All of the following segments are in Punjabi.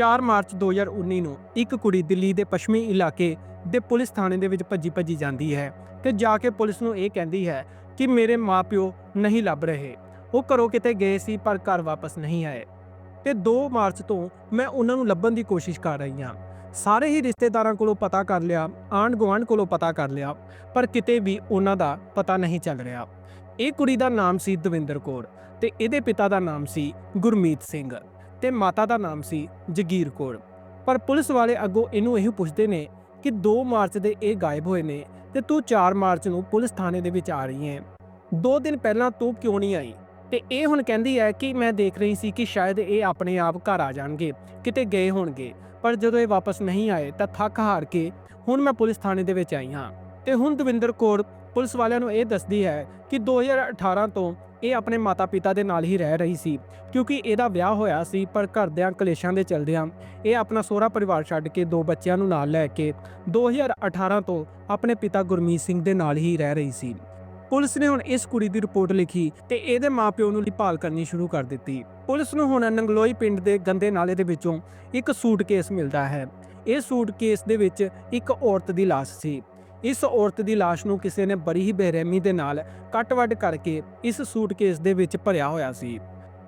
4 ਮਾਰਚ 2019 ਨੂੰ ਇੱਕ ਕੁੜੀ ਦਿੱਲੀ ਦੇ ਪੱਛਮੀ ਇਲਾਕੇ ਦੇ ਪੁਲਿਸ ਥਾਣੇ ਦੇ ਵਿੱਚ ਭੱਜੀ ਭੱਜੀ ਜਾਂਦੀ ਹੈ ਤੇ ਜਾ ਕੇ ਪੁਲਿਸ ਨੂੰ ਇਹ ਕਹਿੰਦੀ ਹੈ ਕਿ ਮੇਰੇ ਮਾਪਿਓ ਨਹੀਂ ਲੱਭ ਰਹੇ। ਉਹ ਘਰੋਂ ਕਿਤੇ ਗਏ ਸੀ ਪਰ ਘਰ ਵਾਪਸ ਨਹੀਂ ਆਏ। ਤੇ 2 ਮਾਰਚ ਤੋਂ ਮੈਂ ਉਹਨਾਂ ਨੂੰ ਲੱਭਣ ਦੀ ਕੋਸ਼ਿਸ਼ ਕਰ ਰਹੀ ਹਾਂ। ਸਾਰੇ ਹੀ ਰਿਸ਼ਤੇਦਾਰਾਂ ਕੋਲੋਂ ਪਤਾ ਕਰ ਲਿਆ ਆਂਢ ਗੁਆਂਢ ਕੋਲੋਂ ਪਤਾ ਕਰ ਲਿਆ, ਪਰ ਕਿਤੇ ਵੀ ਉਹਨਾਂ ਦਾ ਪਤਾ ਨਹੀਂ ਚੱਲ ਰਿਹਾ। ਇਹ ਕੁੜੀ ਦਾ ਨਾਮ ਸੀ ਦਵਿੰਦਰ ਕੌਰ ਤੇ ਇਹਦੇ ਪਿਤਾ ਦਾ ਨਾਮ ਸੀ ਗੁਰਮੀਤ ਸਿੰਘ। ਤੇ ਮਾਤਾ ਦਾ ਨਾਮ ਸੀ ਜਗੀਰ ਕੌਰ। ਪਰ ਪੁਲਿਸ ਵਾਲੇ ਅੱਗੋਂ ਇਹਨੂੰ ਇਹ ਪੁੱਛਦੇ ਨੇ ਕਿ 2 ਮਾਰਚ ਦੇ ਇਹ ਗਾਇਬ ਹੋਏ ਨੇ ਤੇ ਤੂੰ 4 ਮਾਰਚ ਨੂੰ ਪੁਲਿਸ ਥਾਣੇ ਦੇ ਵਿੱਚ ਆ ਰਹੀ ਹੈ। 2 ਦਿਨ ਪਹਿਲਾਂ ਤੂੰ ਕਿਉਂ ਨਹੀਂ ਆਈ? ਤੇ ਇਹ ਹੁਣ ਕਹਿੰਦੀ ਹੈ ਕਿ ਮੈਂ ਦੇਖ ਰਹੀ ਸੀ ਕਿ ਸ਼ਾਇਦ ਇਹ ਆਪਣੇ ਆਪ ਘਰ ਆ ਜਾਣਗੇ, ਕਿਤੇ ਗਏ ਹੋਣਗੇ। ਪਰ ਜਦੋਂ ਇਹ ਵਾਪਸ ਨਹੀਂ ਆਏ ਤਾਂ ਥੱਕ ਹਾਰ ਕੇ ਹੁਣ ਮੈਂ ਪੁਲਿਸ ਥਾਣੇ ਦੇ ਵਿੱਚ ਆਈ ਹਾਂ। ਤੇ ਹੁਣ ਦਵਿੰਦਰ ਕੌਰ ਪੁਲਿਸ ਵਾਲਿਆਂ ਨੂੰ ਇਹ ਦੱਸਦੀ ਹੈ ਕਿ 2018 ਤੋਂ ਇਹ ਆਪਣੇ ਮਾਤਾ-ਪਿਤਾ ਦੇ ਨਾਲ ਹੀ ਰਹਿ ਰਹੀ ਸੀ, ਕਿਉਂਕਿ ਇਹਦਾ ਵਿਆਹ ਹੋਇਆ ਸੀ, ਪਰ ਘਰਦਿਆਂ ਕਲੇਸ਼ਾਂ ਦੇ ਚਲਦਿਆਂ ਇਹ ਆਪਣਾ ਸਹੁਰਾ ਪਰਿਵਾਰ ਛੱਡ ਕੇ ਦੋ ਬੱਚਿਆਂ ਨੂੰ ਨਾਲ ਲੈ ਕੇ 2018 ਤੋਂ ਆਪਣੇ ਪਿਤਾ ਗੁਰਮੀਤ ਸਿੰਘ ਦੇ ਨਾਲ ਹੀ ਰਹਿ ਰਹੀ ਸੀ। ਪੁਲਿਸ ਨੇ ਹੁਣ ਇਸ ਕੁੜੀ ਦੀ ਰਿਪੋਰਟ ਲਿਖੀ ਤੇ ਇਹਦੇ ਮਾਪਿਓ ਨੂੰ ਭਾਲ ਕਰਨੀ ਸ਼ੁਰੂ ਕਰ ਦਿੱਤੀ। ਪੁਲਿਸ ਨੂੰ ਹੁਣ ਨੰਗਲੋਈ ਪਿੰਡ ਦੇ ਗੰਦੇ ਨਾਲੇ ਦੇ ਵਿੱਚੋਂ ਇੱਕ ਸੂਟਕੇਸ ਮਿਲਦਾ ਹੈ। ਇਹ ਸੂਟਕੇਸ ਦੇ ਵਿੱਚ ਇੱਕ ਔਰਤ ਦੀ ਲਾਸ਼ ਸੀ। ਇਸ ਔਰਤ ਦੀ ਲਾਸ਼ ਨੂੰ ਕਿਸੇ ਨੇ ਬੜੀ ਹੀ ਬੇਰਹਿਮੀ ਦੇ ਨਾਲ ਕੱਟ-ਵੱਢ ਕਰਕੇ ਇਸ ਸੂਟਕੇਸ ਦੇ ਵਿੱਚ ਭਰਿਆ ਹੋਇਆ ਸੀ।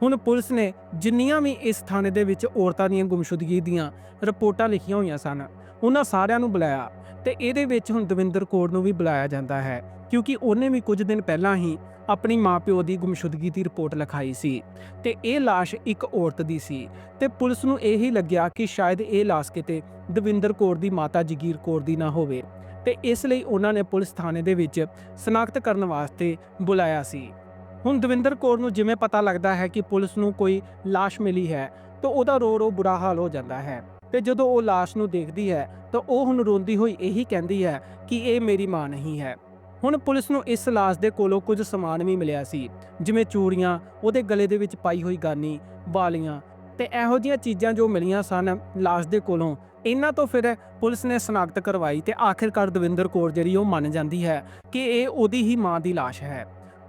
ਹੁਣ ਪੁਲਿਸ ਨੇ ਜਿੰਨੀਆਂ ਵੀ ਇਸ ਥਾਣੇ ਦੇ ਵਿੱਚ ਔਰਤਾਂ ਦੀਆਂ ਗੁੰਮਸ਼ੁਦਗੀ ਦੀਆਂ ਰਿਪੋਰਟਾਂ ਲਿਖੀਆਂ ਹੋਈਆਂ ਸਨ, ਉਹਨਾਂ ਸਾਰਿਆਂ ਨੂੰ ਬੁਲਾਇਆ। ਤੇ ਇਹਦੇ ਵਿੱਚ ਹੁਣ ਦਵਿੰਦਰ ਕੌਰ ਨੂੰ ਵੀ ਬੁਲਾਇਆ ਜਾਂਦਾ ਹੈ, ਕਿਉਂਕਿ ਉਹਨੇ ਵੀ ਕੁਝ ਦਿਨ ਪਹਿਲਾਂ ਹੀ ਆਪਣੀ ਮਾਪਿਓ ਦੀ ਗੁੰਮਸ਼ੁਦਗੀ ਦੀ ਰਿਪੋਰਟ ਲਿਖਾਈ ਸੀ ਤੇ ਇਹ ਲਾਸ਼ ਇੱਕ ਔਰਤ ਦੀ ਸੀ ਤੇ ਪੁਲਿਸ ਨੂੰ ਇਹੀ ਲੱਗਿਆ ਕਿ ਸ਼ਾਇਦ ਇਹ ਲਾਸ਼ ਕਿਤੇ ਦਵਿੰਦਰ ਕੌਰ ਦੀ ਮਾਤਾ ਜਗੀਰ ਕੌਰ ਦੀ ਨਾ ਹੋਵੇ ਤੇ ਇਸ ਲਈ ਉਹਨਾਂ ਨੇ ਪੁਲਿਸ ਥਾਣੇ ਦੇ ਵਿੱਚ ਸਨਾਖਤ ਕਰਨ ਵਾਸਤੇ ਬੁਲਾਇਆ ਸੀ। ਹੁਣ ਦਵਿੰਦਰ ਕੌਰ ਨੂੰ ਜਿਵੇਂ ਪਤਾ ਲੱਗਦਾ ਹੈ ਕਿ ਪੁਲਿਸ ਨੂੰ ਕੋਈ ਲਾਸ਼ ਮਿਲੀ ਹੈ, ਤਾਂ ਉਹਦਾ ਰੋ ਰੋ ਬੁਰਾ ਹਾਲ ਹੋ ਜਾਂਦਾ ਹੈ। ਤੇ ਜਦੋਂ ਉਹ ਲਾਸ਼ ਨੂੰ ਦੇਖਦੀ ਹੈ, ਤਾਂ ਉਹ ਹੁਣ ਰੋਂਦੀ ਹੋਈ ਇਹੀ ਕਹਿੰਦੀ ਹੈ ਕਿ ਇਹ ਮੇਰੀ ਮਾਂ ਨਹੀਂ ਹੈ। ਹੁਣ ਪੁਲਿਸ ਨੂੰ ਇਸ ਲਾਸ਼ ਦੇ ਕੋਲੋਂ ਕੁਝ ਸਮਾਨ ਵੀ ਮਿਲਿਆ ਸੀ, ਜਿਵੇਂ ਚੂੜੀਆਂ, ਉਹਦੇ ਗਲੇ ਦੇ ਵਿੱਚ ਪਾਈ ਹੋਈ ਗਾਨੀ, ਵਾਲੀਆਂ ਤੇ ਇਹੋ ਜਿਹੀਆਂ ਚੀਜ਼ਾਂ ਜੋ ਮਿਲੀਆਂ ਸਨ ਲਾਸ਼ ਦੇ ਕੋਲੋਂ। ਇਹਨਾਂ ਤੋਂ ਫਿਰ ਪੁਲਿਸ ਨੇ ਸਨਾਖਤ ਕਰਵਾਈ ਤੇ ਆਖਿਰਕਾਰ ਦਵਿੰਦਰ ਕੌਰ ਜਿਹੜੀ ਉਹ ਮੰਨ ਜਾਂਦੀ ਹੈ ਕਿ ਇਹ ਉਹਦੀ ਹੀ ਮਾਂ ਦੀ ਲਾਸ਼ ਹੈ।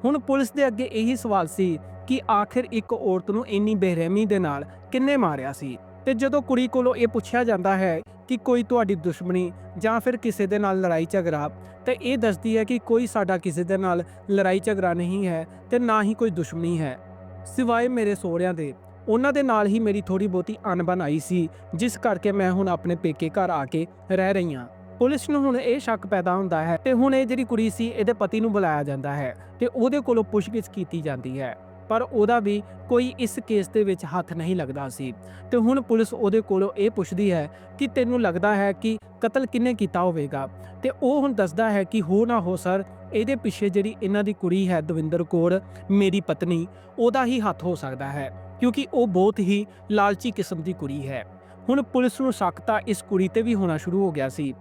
ਹੁਣ ਪੁਲਿਸ ਦੇ ਅੱਗੇ ਇਹੀ ਸਵਾਲ ਸੀ ਕਿ ਆਖਿਰ ਇੱਕ ਔਰਤ ਨੂੰ ਇੰਨੀ ਬੇਰਹਿਮੀ ਦੇ ਨਾਲ ਕਿੰਨੇ ਮਾਰਿਆ ਸੀ? ਤੇ ਜਦੋਂ ਕੁੜੀ ਕੋਲੋਂ ਇਹ ਪੁੱਛਿਆ ਜਾਂਦਾ ਹੈ ਕਿ ਕੋਈ ਤੁਹਾਡੀ ਦੁਸ਼ਮਣੀ ਜਾਂ ਫਿਰ ਕਿਸੇ ਦੇ ਨਾਲ ਲੜਾਈ ਝਗੜਾ, ਤੇ ਇਹ ਦੱਸਦੀ ਹੈ ਕਿ ਕੋਈ ਸਾਡਾ ਕਿਸੇ ਦੇ ਨਾਲ ਲੜਾਈ ਝਗੜਾ ਨਹੀਂ ਹੈ ਤੇ ਨਾ ਹੀ ਕੋਈ ਦੁਸ਼ਮਣੀ ਹੈ। ਸਿਵਾਏ ਮੇਰੇ ਸਹੁਰਿਆਂ ਦੇ, ਉਹਨਾਂ ਦੇ ਨਾਲ ਹੀ ਮੇਰੀ ਥੋੜੀ ਬਹੁਤੀ ਅਣਬਣ ਆਈ ਸੀ, ਜਿਸ ਕਰਕੇ ਮੈਂ ਹੁਣ ਆਪਣੇ ਪੇਕੇ ਘਰ ਆ ਕੇ ਰਹਿ ਰਹੀ ਹਾਂ। ਪੁਲਿਸ ਨੂੰ ਹੁਣ ਇਹ ਸ਼ੱਕ ਪੈਦਾ ਹੁੰਦਾ ਹੈ ਤੇ ਹੁਣ ਇਹ ਜਿਹੜੀ ਕੁੜੀ ਸੀ, ਇਹਦੇ ਪਤੀ ਨੂੰ ਬੁਲਾਇਆ ਜਾਂਦਾ ਹੈ ਤੇ ਉਹਦੇ ਕੋਲੋਂ ਪੁੱਛਗਿੱਛ ਕੀਤੀ ਜਾਂਦੀ ਹੈ। ਪਰ ਉਹਦਾ ਵੀ ਕੋਈ ਇਸ ਕੇਸ ਦੇ ਵਿੱਚ ਹੱਥ ਨਹੀਂ ਲੱਗਦਾ ਸੀ। ਤੇ ਹੁਣ ਪੁਲਿਸ ਉਹਦੇ ਕੋਲੋਂ ਇਹ ਪੁੱਛਦੀ ਹੈ ਕਿ ਤੈਨੂੰ ਲੱਗਦਾ ਹੈ ਕਿ ਕਤਲ ਕਿੰਨੇ ਕੀਤਾ ਹੋਵੇਗਾ? ਤੇ ਉਹ ਹੁਣ ਦੱਸਦਾ ਹੈ ਕਿ ਹੋ ਨਾ ਹੋ ਸਰ, ਇਹਦੇ ਪਿੱਛੇ ਜਿਹੜੀ ਇਹਨਾਂ ਦੀ ਕੁੜੀ ਹੈ ਦਵਿੰਦਰ ਕੌਰ, ਮੇਰੀ ਪਤਨੀ, ਉਹਦਾ ਹੀ ਹੱਥ ਹੋ ਸਕਦਾ ਹੈ, ਕਿਉਂਕਿ ਉਹ ਬਹੁਤ ਹੀ ਲਾਲਚੀ ਕਿਸਮ ਦੀ ਕੁੜੀ ਹੈ। ਹੁਣ ਪੁਲਿਸ ਨੂੰ ਸ਼ੱਕ ਤਾਂ ਇਸ ਕੁੜੀ ਤੇ ਵੀ ਹੋਣਾ ਸ਼ੁਰੂ ਹੋ ਗਿਆ ਸੀ।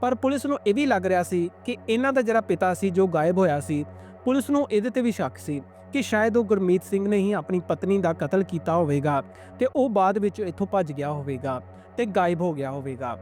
ਪਰ ਪੁਲਿਸ ਨੂੰ ਇਹ ਵੀ ਲੱਗ ਰਿਹਾ ਸੀ ਕਿ ਇਹਨਾਂ ਦਾ ਜਿਹੜਾ ਪਿਤਾ ਸੀ ਜੋ ਗਾਇਬ ਹੋਇਆ ਸੀ, ਪੁਲਿਸ ਨੂੰ ਇਹਦੇ ਤੇ ਵੀ ਸ਼ੱਕ ਸੀ। ਕਿ ਸ਼ਾਇਦ ਉਹ ਗੁਰਮੀਤ ਸਿੰਘ ਨੇ ਹੀ ਆਪਣੀ ਪਤਨੀ ਦਾ ਕਤਲ ਕੀਤਾ ਹੋਵੇਗਾ ਤੇ ਉਹ ਬਾਅਦ ਵਿੱਚ ਇੱਥੋਂ ਭੱਜ ਗਿਆ ਹੋਵੇਗਾ ਤੇ ਗਾਇਬ ਹੋ ਗਿਆ ਹੋਵੇਗਾ।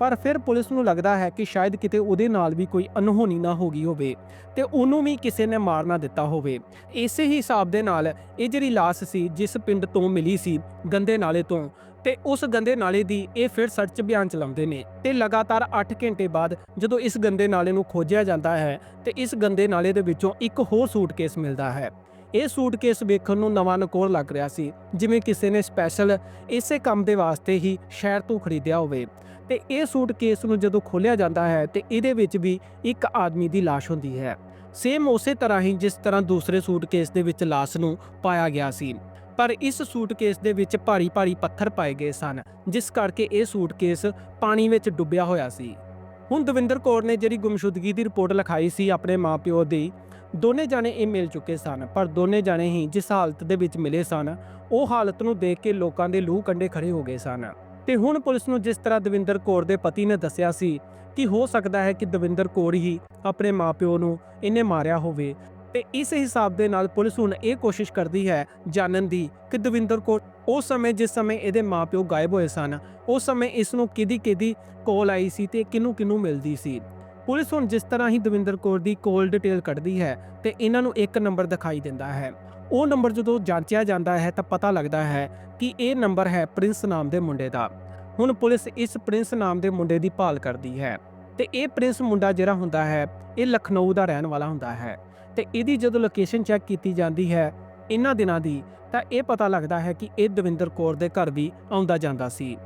ਪਰ ਫਿਰ ਪੁਲਿਸ ਨੂੰ ਲੱਗਦਾ ਹੈ ਕਿ ਸ਼ਾਇਦ ਕਿਤੇ ਉਹਦੇ ਨਾਲ ਵੀ ਕੋਈ ਅਨਹੋਣੀ ਨਾ ਹੋ ਗਈ ਹੋਵੇ ਤੇ ਉਹਨੂੰ ਵੀ ਕਿਸੇ ਨੇ ਮਾਰ ਨਾ ਦਿੱਤਾ ਹੋਵੇ। ਇਸੇ ਹੀ ਹਿਸਾਬ ਦੇ ਨਾਲ ਇਹ ਜਿਹੜੀ ਲਾਸ਼ ਸੀ, ਜਿਸ ਪਿੰਡ ਤੋਂ ਮਿਲੀ ਸੀ ਗੰਦੇ ਨਾਲੇ ਤੋਂ ਤੇ ਉਸ ਗੰਦੇ ਨਾਲੇ ਦੀ ਇਹ ਫਿਰ ਸਰਚ ਅਭਿਆਨ ਚਲਾਉਂਦੇ ਨੇ ਤੇ ਲਗਾਤਾਰ 8 ਘੰਟੇ ਬਾਅਦ ਜਦੋਂ ਇਸ ਗੰਦੇ ਨਾਲੇ ਨੂੰ ਖੋਜਿਆ ਜਾਂਦਾ ਹੈ ਤੇ ਇਸ ਗੰਦੇ ਨਾਲੇ ਦੇ ਵਿੱਚੋਂ ਇੱਕ ਹੋਰ ਸੂਟਕੇਸ ਮਿਲਦਾ ਹੈ। ਇਹ ਸੂਟਕੇਸ ਵੇਖਣ ਨੂੰ ਨਵਾਂ ਨਕੋਰ ਲੱਗ ਰਿਹਾ ਸੀ, ਜਿਵੇਂ ਕਿਸੇ ਨੇ ਸਪੈਸ਼ਲ ਇਸੇ ਕੰਮ ਦੇ ਵਾਸਤੇ ਹੀ ਸ਼ਹਿਰ ਤੋਂ ਖਰੀਦਿਆ ਹੋਵੇ। ਤੇ ਇਹ ਸੂਟਕੇਸ ਨੂੰ ਜਦੋਂ ਖੋਲ੍ਹਿਆ ਜਾਂਦਾ ਹੈ, ਤੇ ਇਹਦੇ ਵਿੱਚ ਵੀ ਇੱਕ ਆਦਮੀ ਦੀ ਲਾਸ਼ ਹੁੰਦੀ ਹੈ। ਸੇਮ ਉਸੇ ਤਰ੍ਹਾਂ ਹੀ ਜਿਸ ਤਰ੍ਹਾਂ ਦੂਸਰੇ ਸੂਟਕੇਸ ਦੇ ਵਿੱਚ ਲਾਸ਼ ਨੂੰ ਪਾਇਆ ਗਿਆ ਸੀ। ਪਰ ਇਸ ਸੂਟਕੇਸ ਦੇ ਵਿੱਚ ਭਾਰੀ-ਭਾਰੀ ਪੱਥਰ ਪਾਏ ਗਏ ਸਨ, ਜਿਸ ਕਰਕੇ ਇਹ ਸੂਟਕੇਸ ਪਾਣੀ ਵਿੱਚ ਡੁੱਬਿਆ ਹੋਇਆ ਸੀ। ਹੁਣ ਦਵਿੰਦਰ ਕੌਰ ਨੇ ਜਿਹੜੀ ਗੁੰਮਸ਼ੁਦਗੀ ਦੀ ਰਿਪੋਰਟ ਲਿਖਾਈ ਸੀ ਆਪਣੇ ਮਾਪਿਓ ਦੀ ਦੋਨੇ ਜਾਣੇ ਇਹ ਮਿਲ ਚੁੱਕੇ ਸਨ, ਪਰ ਦੋਨੇ ਜਾਣੇ ਹੀ ਜਿਸ ਹਾਲਤ ਦੇ ਵਿੱਚ ਮਿਲੇ ਸਨ, ਉਹ ਹਾਲਤ ਨੂੰ ਦੇਖ ਕੇ ਲੋਕਾਂ ਦੇ ਲੂਹ ਕੰਡੇ ਖੜੇ ਹੋ ਗਏ ਸਨ। ਤੇ ਹੁਣ ਪੁਲਿਸ ਨੂੰ ਜਿਸ ਤਰ੍ਹਾਂ ਦਵਿੰਦਰ ਕੌਰ ਦੇ ਪਤੀ ਨੇ ਦੱਸਿਆ ਸੀ ਕਿ ਹੋ ਸਕਦਾ ਹੈ ਕਿ ਦਵਿੰਦਰ ਕੌਰ ਹੀ ਆਪਣੇ ਮਾਪਿਓ ਨੂੰ ਇਹਨੇ ਮਾਰਿਆ ਹੋਵੇ, ਤੇ ਇਸ ਹਿਸਾਬ ਦੇ ਨਾਲ ਪੁਲਿਸ ਹੁਣ ਇਹ ਕੋਸ਼ਿਸ਼ ਕਰਦੀ ਹੈ ਜਾਣਨ ਦੀ ਕਿ ਦਵਿੰਦਰ ਕੌਰ ਉਸ ਸਮੇਂ ਜਿਸ ਸਮੇਂ ਇਹਦੇ ਮਾਪਿਓ ਗਾਇਬ ਹੋਏ ਸਨ, ਉਸ ਸਮੇਂ ਇਸ ਨੂੰ ਕਿਹਦੀ ਕਿਹਦੀ ਕਾਲ ਆਈ ਸੀ ਤੇ ਕਿਹਨੂੰ ਕਿਹਨੂੰ ਮਿਲਦੀ ਸੀ। ਪੁਲਿਸ ਹੁਣ ਜਿਸ ਤਰ੍ਹਾਂ ਹੀ ਦਵਿੰਦਰ ਕੌਰ ਦੀ ਕੋਲ ਡਿਟੇਲ ਕੱਢਦੀ ਹੈ ਤੇ ਇਹਨਾਂ ਨੂੰ ਇੱਕ ਨੰਬਰ ਦਿਖਾਈ ਦਿੰਦਾ ਹੈ। ਉਹ ਨੰਬਰ ਜਦੋਂ ਜਾਂਚਿਆ ਜਾਂਦਾ ਹੈ ਤਾਂ ਪਤਾ ਲੱਗਦਾ ਹੈ ਕਿ ਇਹ ਨੰਬਰ ਹੈ ਪ੍ਰਿੰਸ ਨਾਮ ਦੇ ਮੁੰਡੇ ਦਾ। ਹੁਣ ਪੁਲਿਸ ਇਸ ਪ੍ਰਿੰਸ ਨਾਮ ਦੇ ਮੁੰਡੇ ਦੀ ਭਾਲ ਕਰਦੀ ਹੈ ਤੇ ਇਹ ਪ੍ਰਿੰਸ ਮੁੰਡਾ ਜਿਹੜਾ ਹੁੰਦਾ ਹੈ, ਇਹ ਲਖਨਊ ਦਾ ਰਹਿਣ ਵਾਲਾ ਹੁੰਦਾ ਹੈ ਤੇ ਇਹਦੀ ਜਦੋਂ ਲੋਕੇਸ਼ਨ ਚੈੱਕ ਕੀਤੀ ਜਾਂਦੀ ਹੈ ਇਹਨਾਂ ਦਿਨਾਂ ਦੀ ਤਾਂ ਇਹ ਪਤਾ ਲੱਗਦਾ ਹੈ ਕਿ ਇਹ ਦਵਿੰਦਰ ਕੌਰ ਦੇ ਘਰ ਵੀ ਆਉਂਦਾ ਜਾਂਦਾ ਸੀ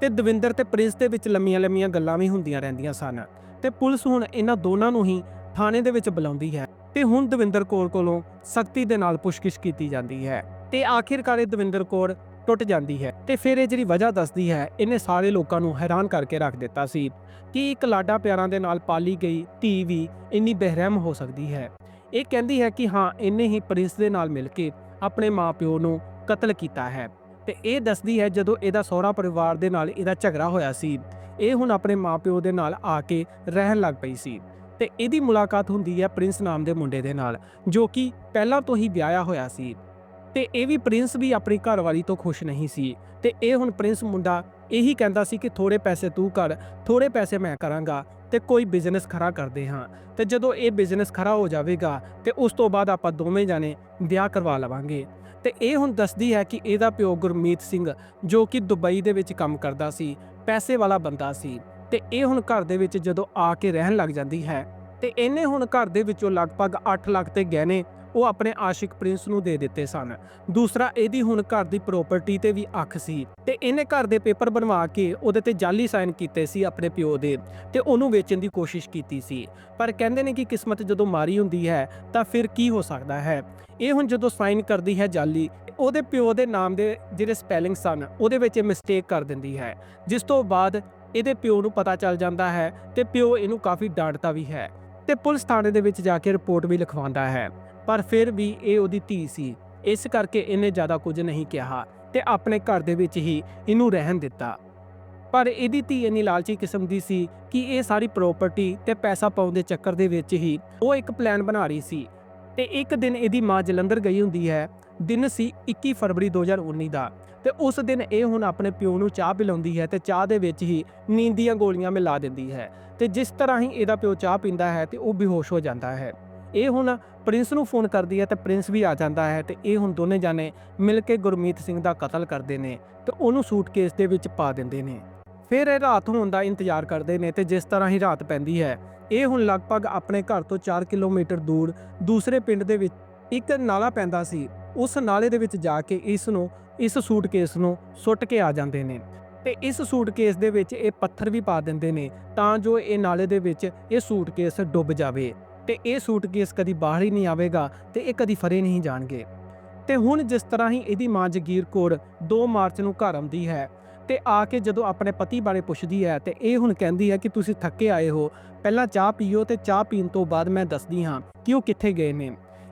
ਤੇ ਦਵਿੰਦਰ ਤੇ ਪ੍ਰਿੰਸ ਦੇ ਵਿੱਚ ਲੰਮੀਆਂ-ਲੰਮੀਆਂ ਗੱਲਾਂ ਵੀ ਹੁੰਦੀਆਂ ਰਹਿੰਦੀਆਂ ਸਨ। ਤੇ ਪੁਲਿਸ ਹੁਣ ਇਹਨਾਂ ਦੋਨਾਂ ਨੂੰ ਹੀ ਥਾਣੇ ਦੇ ਵਿੱਚ ਬੁਲਾਉਂਦੀ ਹੈ ਤੇ ਹੁਣ ਦਵਿੰਦਰ ਕੌਰ ਕੋਲੋਂ ਸਖਤੀ ਦੇ ਨਾਲ ਪੁੱਛਗਿੱਛ ਕੀਤੀ ਜਾਂਦੀ ਹੈ ਤੇ ਆਖਿਰਕਾਰ ਇਹ ਦਵਿੰਦਰ ਕੌਰ ਟੁੱਟ ਜਾਂਦੀ ਹੈ ਤੇ ਫਿਰ ਇਹ ਜਿਹੜੀ ਵਜ੍ਹਾ ਦੱਸਦੀ ਹੈ, ਇਹਨੇ ਸਾਰੇ ਲੋਕਾਂ ਨੂੰ ਹੈਰਾਨ ਕਰਕੇ ਰੱਖ ਦਿੱਤਾ ਸੀ ਕਿ ਇੱਕ ਲਾਡਾ ਪਿਆਰਾਂ ਦੇ ਨਾਲ ਪਾਲੀ ਗਈ ਧੀ ਵੀ ਇੰਨੀ ਬਹਿਰਮ ਹੋ ਸਕਦੀ ਹੈ। ਇਹ ਕਹਿੰਦੀ ਹੈ ਕਿ ਹਾਂ, ਇਹਨੇ ਹੀ ਪ੍ਰਿੰਸ ਦੇ ਨਾਲ ਮਿਲ ਕੇ ਆਪਣੇ ਮਾਪਿਓ ਨੂੰ ਕਤਲ ਕੀਤਾ ਹੈ ਤੇ ਇਹ ਦੱਸਦੀ ਹੈ ਜਦੋਂ ਇਹਦਾ ਸਹੁਰਾ ਪਰਿਵਾਰ ਦੇ ਨਾਲ ਇਹਦਾ ਝਗੜਾ ਹੋਇਆ ਸੀ ਇਹ ਹੁਣ ਆਪਣੇ ਮਾਪਿਓ ਦੇ ਨਾਲ ਆ ਕੇ ਰਹਿਣ ਲੱਗ ਪਈ ਸੀ ਤੇ ਇਹਦੀ ਮੁਲਾਕਾਤ ਹੁੰਦੀ ਹੈ ਪ੍ਰਿੰਸ ਨਾਮ ਦੇ ਮੁੰਡੇ ਦੇ ਨਾਲ, ਜੋ ਕਿ ਪਹਿਲਾਂ ਤੋਂ ਹੀ ਵਿਆਹਿਆ ਹੋਇਆ ਸੀ। ਤੇ ਇਹ ਵੀ ਪ੍ਰਿੰਸ ਵੀ ਆਪਣੀ ਘਰਵਾਲੀ ਤੋਂ ਖੁਸ਼ ਨਹੀਂ ਸੀ ਤੇ ਇਹ ਹੁਣ ਪ੍ਰਿੰਸ ਮੁੰਡਾ ਇਹੀ ਕਹਿੰਦਾ ਸੀ ਕਿ ਥੋੜੇ ਪੈਸੇ ਤੂੰ ਕਰ ਥੋੜੇ ਪੈਸੇ ਮੈਂ ਕਰਾਂਗਾ ਤੇ ਕੋਈ ਬਿਜ਼ਨਸ ਖੜਾ ਕਰਦੇ ਹਾਂ। ਤੇ ਜਦੋਂ ਇਹ ਬਿਜ਼ਨਸ ਖੜਾ ਹੋ ਜਾਵੇਗਾ ਤੇ ਉਸ ਤੋਂ ਬਾਅਦ ਆਪਾਂ ਦੋਵੇਂ ਜਾਣੇ ਵਿਆਹ ਕਰਵਾ ਲਵਾਂਗੇ। ਤੇ ਇਹ ਹੁਣ ਦੱਸਦੀ ਹੈ ਕਿ ਇਹਦਾ ਪਿਓ ਗੁਰਮੀਤ ਸਿੰਘ ਜੋ ਕਿ ਦੁਬਈ ਦੇ ਵਿੱਚ ਕੰਮ ਕਰਦਾ ਸੀ ਪੈਸੇ ਵਾਲਾ ਬੰਦਾ ਸੀ ਤੇ ਇਹ ਹੁਣ ਘਰ ਦੇ ਵਿੱਚ ਜਦੋਂ ਆ ਕੇ ਰਹਿਣ ਲੱਗ ਜਾਂਦੀ ਹੈ ਤੇ ਇਹਨੇ ਹੁਣ ਘਰ ਦੇ ਵਿੱਚੋਂ ਲਗਭਗ 8 ਲੱਖ ਤੇ ਗਹਿਣੇ ਉਹ ਆਪਣੇ ਆਸ਼ਿਕ ਪ੍ਰਿੰਸ ਨੂੰ ਦੇ ਦਿੱਤੇ ਸਨ। ਦੂਸਰਾ ਇਹਦੀ ਹੁਣ ਘਰ ਦੀ ਪ੍ਰਾਪਰਟੀ ਤੇ ਵੀ ਅੱਖ ਸੀ ਤੇ ਇਹਨੇ ਘਰ ਦੇ ਪੇਪਰ ਬਣਵਾ ਕੇ ਉਹਦੇ ਤੇ ਜਾਲੀ ਸਾਈਨ ਕੀਤੇ ਸੀ ਆਪਣੇ ਪਿਓ ਦੇ ਤੇ ਉਹਨੂੰ ਵੇਚਣ ਦੀ ਕੋਸ਼ਿਸ਼ ਕੀਤੀ ਸੀ। ਪਰ ਕਹਿੰਦੇ ਨੇ ਕਿ ਕਿਸਮਤ ਜਦੋਂ ਮਾਰੀ ਹੁੰਦੀ ਹੈ ਤਾਂ ਫਿਰ ਕੀ ਹੋ ਸਕਦਾ ਹੈ? ਇਹ ਹੁਣ ਜਦੋਂ ਸਾਈਨ ਕਰਦੀ ਹੈ ਜਾਲੀ ਉਹਦੇ ਪਿਓ ਦੇ ਨਾਮ ਦੇ ਜਿਹੜੇ ਸਪੈਲਿੰਗ ਸਨ, ਉਹਦੇ ਵਿੱਚ ਇਹ ਮਿਸਟੇਕ ਕਰ ਦਿੰਦੀ ਹੈ। ਜਿਸ ਤੋਂ ਬਾਅਦ ਇਹਦੇ ਪਿਓ ਨੂੰ ਪਤਾ ਚੱਲ ਜਾਂਦਾ ਹੈ ਤੇ ਪਿਓ ਇਹਨੂੰ ਕਾਫੀ ਡਾਂਟਦਾ ਵੀ ਹੈ ਤੇ ਪੁਲਿਸ ਥਾਣੇ ਦੇ ਵਿੱਚ ਜਾ ਕੇ ਰਿਪੋਰਟ ਵੀ ਲਿਖਵਾਉਂਦਾ ਹੈ। ਪਰ ਫਿਰ ਵੀ ਇਹ ਉਹਦੀ ਧੀ ਸੀ। ਇਸ ਕਰਕੇ ਇਹਨੇ ਜ਼ਿਆਦਾ ਕੁਝ ਨਹੀਂ ਕਿਹਾ ਤੇ ਆਪਣੇ ਘਰ ਦੇ ਵਿੱਚ ਹੀ ਇਹਨੂੰ ਰਹਿਣ ਦਿੱਤਾ। ਪਰ ਇਹਦੀ ਧੀ ਇੰਨੀ ਲਾਲਚੀ ਕਿਸਮ ਦੀ ਸੀ ਕਿ ਇਹ ਸਾਰੀ ਪ੍ਰਾਪਰਟੀ ਤੇ ਪੈਸਾ ਪਾਉਣ ਦੇ ਚੱਕਰ ਦੇ ਵਿੱਚ ਹੀ ਉਹ ਇੱਕ ਪਲਾਨ ਬਣਾ ਰਹੀ ਸੀ ਤੇ ਇੱਕ ਦਿਨ ਇਹਦੀ ਮਾਂ ਜਲੰਧਰ ਗਈ ਹੁੰਦੀ ਹੈ ਦਿਨ ਸੀ 21 ਫਰਵਰੀ 2019 ਦਾ ਤੇ ਉਸ ਦਿਨ ਇਹ ਹੁਣ ਆਪਣੇ ਪਿਓ ਨੂੰ ਚਾਹ ਪਿਲਾਉਂਦੀ ਹੈ ਤੇ ਚਾਹ ਦੇ ਵਿੱਚ ਹੀ ਨੀਂਦ ਦੀਆਂ ਗੋਲੀਆਂ ਮਿਲਾ ਦਿੰਦੀ ਹੈ ਤੇ ਜਿਸ ਤਰ੍ਹਾਂ ਹੀ ਇਹਦਾ ਪਿਓ ਚਾਹ ਪੀਂਦਾ ਹੈ ਤੇ ਉਹ ਬੇਹੋਸ਼ ਹੋ ਜਾਂਦਾ ਹੈ। ਇਹ ਹੁਣ ਪ੍ਰਿੰਸ ਨੂੰ ਫੋਨ ਕਰਦੀ ਹੈ ਤੇ ਪ੍ਰਿੰਸ ਵੀ ਆ ਜਾਂਦਾ ਹੈ ਤੇ ਇਹ ਹੁਣ ਦੋਨੇ ਜਾਣੇ ਮਿਲ ਕੇ ਗੁਰਮੀਤ ਸਿੰਘ ਦਾ ਕਤਲ ਕਰਦੇ ਨੇ ਤੇ ਉਹਨੂੰ ਸੂਟਕੇਸ ਦੇ ਵਿੱਚ ਪਾ ਦਿੰਦੇ ਨੇ। ਫਿਰ ਇਹ ਰਾਤ ਹੋਣ ਦਾ ਇੰਤਜ਼ਾਰ ਕਰਦੇ ਨੇ ਤੇ ਜਿਸ ਤਰ੍ਹਾਂ ਹੀ ਰਾਤ ਪੈਂਦੀ ਹੈ, ਇਹ ਹੁਣ ਲਗਭਗ ਆਪਣੇ ਘਰ ਤੋਂ 4 ਕਿਲੋਮੀਟਰ ਦੂਰ ਦੂਸਰੇ ਪਿੰਡ ਦੇ ਵਿੱਚ ਇੱਕ ਨਾਲਾ ਪੈਂਦਾ ਸੀ। ਉਸ ਨਾਲੇ ਦੇ ਵਿੱਚ ਜਾ ਕੇ ਇਸ ਨੂੰ ਇਸ ਸੂਟਕੇਸ ਨੂੰ ਸੁੱਟ ਕੇ ਆ ਜਾਂਦੇ ਨੇ। ਤੇ ਇਸ ਸੂਟਕੇਸ ਦੇ ਵਿੱਚ ਇਹ ਪੱਥਰ ਵੀ ਪਾ ਦਿੰਦੇ ਨੇ ਤਾਂ ਜੋ ਇਹ ਨਾਲੇ ਦੇ ਵਿੱਚ ਇਹ ਸੂਟਕੇਸ ਡੁੱਬ ਜਾਵੇ। ਤੇ ਇਹ ਸੂਟਕੇਸ ਕਦੀ ਬਾਹਰ ਹੀ ਨਹੀਂ ਆਵੇਗਾ ਤੇ ਇਹ ਕਦੀ ਫਰੇ ਨਹੀਂ ਜਾਣਗੇ। ਤੇ ਹੁਣ ਜਿਸ ਤਰ੍ਹਾਂ ਹੀ ਇਹਦੀ ਮਾਂ ਜਗੀਰ ਕੌਰ 2 ਮਾਰਚ ਨੂੰ ਘਰ ਆਉਂਦੀ ਹੈ ਤੇ ਆ ਕੇ ਜਦੋਂ ਆਪਣੇ ਪਤੀ ਬਾਰੇ ਪੁੱਛਦੀ ਹੈ ਤੇ ਇਹ ਹੁਣ ਕਹਿੰਦੀ ਹੈ ਕਿ ਤੁਸੀਂ ਥੱਕੇ ਆਏ ਹੋ, ਪਹਿਲਾਂ ਚਾਹ ਪੀਓ ਤੇ ਚਾਹ ਪੀਣ ਤੋਂ ਬਾਅਦ ਮੈਂ ਦੱਸਦੀ ਹਾਂ ਕਿ ਉਹ ਕਿੱਥੇ ਗਏ ਨੇ।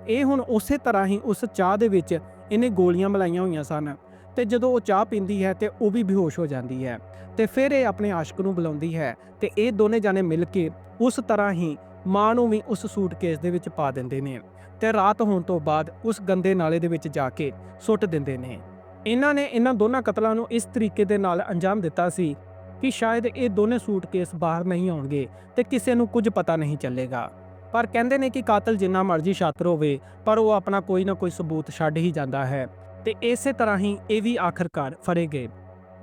ਇਹ ਹੁਣ ਉਸੇ ਤਰ੍ਹਾਂ ਹੀ ਉਸ ਚਾਹ ਦੇ ਵਿੱਚ ਇਹਨੇ ਗੋਲੀਆਂ ਮਲਾਈਆਂ ਹੋਈਆਂ ਸਨ ਤੇ ਜਦੋਂ ਉਹ ਚਾਹ ਪੀਂਦੀ ਹੈ ਤੇ ਉਹ ਵੀ ਬੇਹੋਸ਼ ਹੋ ਜਾਂਦੀ ਹੈ ਤੇ ਫਿਰ ਇਹ ਆਪਣੇ ਆਸ਼ਕ ਨੂੰ ਬੁਲਾਉਂਦੀ ਹੈ ਤੇ ਇਹ ਦੋਨੇ ਜਾਣੇ ਮਿਲ ਕੇ ਉਸ ਤਰ੍ਹਾਂ ਹੀ ਮਾਂ ਨੂੰ ਵੀ ਉਸ ਸੂਟਕੇਸ ਦੇ ਵਿੱਚ ਪਾ ਦਿੰਦੇ ਨੇ ਤੇ ਰਾਤ ਹੋਣ ਤੋਂ ਬਾਅਦ ਉਸ ਗੰਦੇ ਨਾਲੇ ਦੇ ਵਿੱਚ ਜਾ ਕੇ ਸੁੱਟ ਦਿੰਦੇ ਨੇ। ਇਹਨਾਂ ਨੇ ਇਹਨਾਂ ਦੋਨਾਂ ਕਤਲਾਂ ਨੂੰ ਇਸ ਤਰੀਕੇ ਦੇ ਨਾਲ ਅੰਜਾਮ ਦਿੱਤਾ ਸੀ ਕਿ ਸ਼ਾਇਦ ਇਹ ਦੋਨੇ ਸੂਟਕੇਸ ਬਾਹਰ ਨਹੀਂ ਆਉਣਗੇ ਤੇ ਕਿਸੇ ਨੂੰ ਕੁਝ ਪਤਾ ਨਹੀਂ ਚੱਲੇਗਾ। ਪਰ ਕਹਿੰਦੇ ਨੇ ਕਿ ਕਾਤਲ ਜਿੰਨਾ ਮਰਜ਼ੀ ਸ਼ਾਤਰ ਹੋਵੇ, ਪਰ ਉਹ ਆਪਣਾ ਕੋਈ ਨਾ ਕੋਈ ਸਬੂਤ ਛੱਡ ਹੀ ਜਾਂਦਾ ਹੈ। ਤੇ ਇਸੇ ਤਰ੍ਹਾਂ ਹੀ ਇਹ ਵੀ ਆਖਰਕਾਰ ਫੜੇ ਗਏ।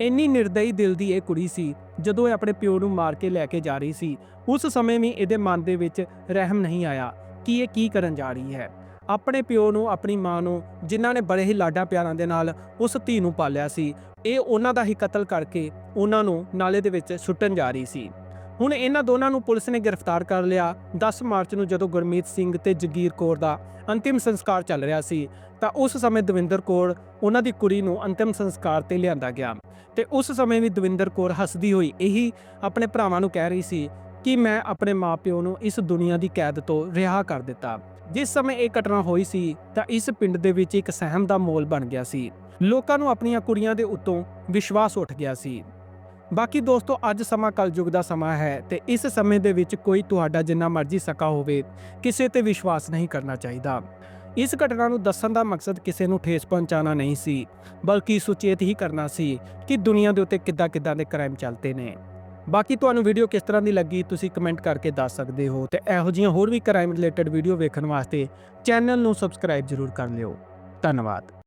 ਇੰਨੀ ਨਿਰਦਈ ਦਿਲ ਦੀ ਇਹ ਕੁੜੀ ਸੀ, ਜਦੋਂ ਇਹ ਆਪਣੇ ਪਿਓ ਨੂੰ ਮਾਰ ਕੇ ਲੈ ਕੇ ਜਾ ਰਹੀ ਸੀ, ਉਸ ਸਮੇਂ ਵੀ ਇਹਦੇ ਮਨ ਦੇ ਵਿੱਚ ਰਹਿਮ ਨਹੀਂ ਆਇਆ ਕਿ ਇਹ ਕੀ ਕਰਨ ਜਾ ਰਹੀ ਹੈ। ਆਪਣੇ ਪਿਓ ਨੂੰ, ਆਪਣੀ ਮਾਂ ਨੂੰ, ਜਿਨ੍ਹਾਂ ਨੇ ਬੜੇ ਹੀ ਲਾਡਾਂ ਪਿਆਰਾਂ ਦੇ ਨਾਲ ਉਸ ਧੀ ਨੂੰ ਪਾਲਿਆ ਸੀ, ਇਹ ਉਹਨਾਂ ਦਾ ਹੀ ਕਤਲ ਕਰਕੇ ਉਹਨਾਂ ਨੂੰ ਨਾਲੇ ਦੇ ਵਿੱਚ ਸੁੱਟਣ ਜਾ ਰਹੀ ਸੀ। ਹੁਣ ਇਹਨਾਂ ਦੋਨਾਂ ਨੂੰ ਪੁਲਿਸ ਨੇ ਗ੍ਰਿਫਤਾਰ ਕਰ ਲਿਆ। 10 ਮਾਰਚ ਨੂੰ ਜਦੋਂ ਗੁਰਮੀਤ ਸਿੰਘ ਤੇ ਜਗੀਰ ਕੌਰ ਦਾ ਅੰਤਿਮ ਸੰਸਕਾਰ ਚੱਲ ਰਿਹਾ ਸੀ, ਤਾਂ ਉਸ ਸਮੇਂ ਦਵਿੰਦਰ ਕੌਰ ਉਹਨਾਂ ਦੀ ਕੁੜੀ ਨੂੰ ਅੰਤਿਮ ਸੰਸਕਾਰ ਤੇ ਲਿਆਂਦਾ ਗਿਆ ਤੇ ਉਸ ਸਮੇਂ ਵੀ ਦਵਿੰਦਰ ਕੌਰ ਹੱਸਦੀ ਹੋਈ ਇਹੀ ਆਪਣੇ ਭਰਾਵਾਂ ਨੂੰ ਕਹਿ ਰਹੀ ਸੀ ਕਿ ਮੈਂ ਆਪਣੇ ਮਾਪਿਓ ਨੂੰ ਇਸ ਦੁਨੀਆ ਦੀ ਕੈਦ ਤੋਂ ਰਿਹਾ ਕਰ ਦਿੱਤਾ। ਜਿਸ ਸਮੇਂ ਇਹ ਘਟਨਾ ਹੋਈ ਸੀ, ਤਾਂ ਇਸ ਪਿੰਡ ਦੇ ਵਿੱਚ ਇੱਕ ਸਹਿਮ ਦਾ ਮੋਲ ਬਣ ਗਿਆ ਸੀ। ਲੋਕਾਂ ਨੂੰ ਆਪਣੀਆਂ ਕੁੜੀਆਂ ਦੇ ਉੱਤੋਂ ਵਿਸ਼ਵਾਸ ਉੱਠ ਗਿਆ ਸੀ। ਬਾਕੀ ਦੋਸਤੋ, ਅੱਜ ਸਮਾਂ ਕਲਯੁਗ ਦਾ ਸਮਾਂ ਹੈ ਤੇ ਇਸ ਸਮੇਂ ਦੇ ਵਿੱਚ ਕੋਈ ਤੁਹਾਡਾ ਜਿੰਨਾ ਮਰਜ਼ੀ ਸਕਾ ਹੋਵੇ, ਕਿਸੇ ਤੇ ਵਿਸ਼ਵਾਸ ਨਹੀਂ ਕਰਨਾ ਚਾਹੀਦਾ। ਇਸ ਘਟਨਾ ਨੂੰ ਦੱਸਣ ਦਾ ਮਕਸਦ ਕਿਸੇ ਨੂੰ ਠੇਸ ਪਹੁੰਚਾਉਣਾ ਨਹੀਂ ਸੀ, ਬਲਕਿ ਸੁਚੇਤ ਹੀ ਕਰਨਾ ਸੀ ਕਿ ਦੁਨੀਆ ਦੇ ਉੱਤੇ ਕਿੱਦਾਂ-ਕਿੱਦਾਂ ਦੇ ਕ੍ਰਾਈਮ ਚੱਲਦੇ ਨੇ। ਬਾਕੀ ਤੁਹਾਨੂੰ ਵੀਡੀਓ ਕਿਸ ਤਰ੍ਹਾਂ ਦੀ ਲੱਗੀ, ਤੁਸੀਂ ਕਮੈਂਟ ਕਰਕੇ ਦੱਸ ਸਕਦੇ ਹੋ ਤੇ ਇਹੋ ਜਿਹੀਆਂ ਹੋਰ ਵੀ ਕ੍ਰਾਈਮ ਰਿਲੇਟਡ ਵੀਡੀਓ ਵੇਖਣ ਵਾਸਤੇ ਚੈਨਲ ਨੂੰ ਸਬਸਕ੍ਰਾਈਬ ਜ਼ਰੂਰ ਕਰ ਲਿਓ। ਧੰਨਵਾਦ।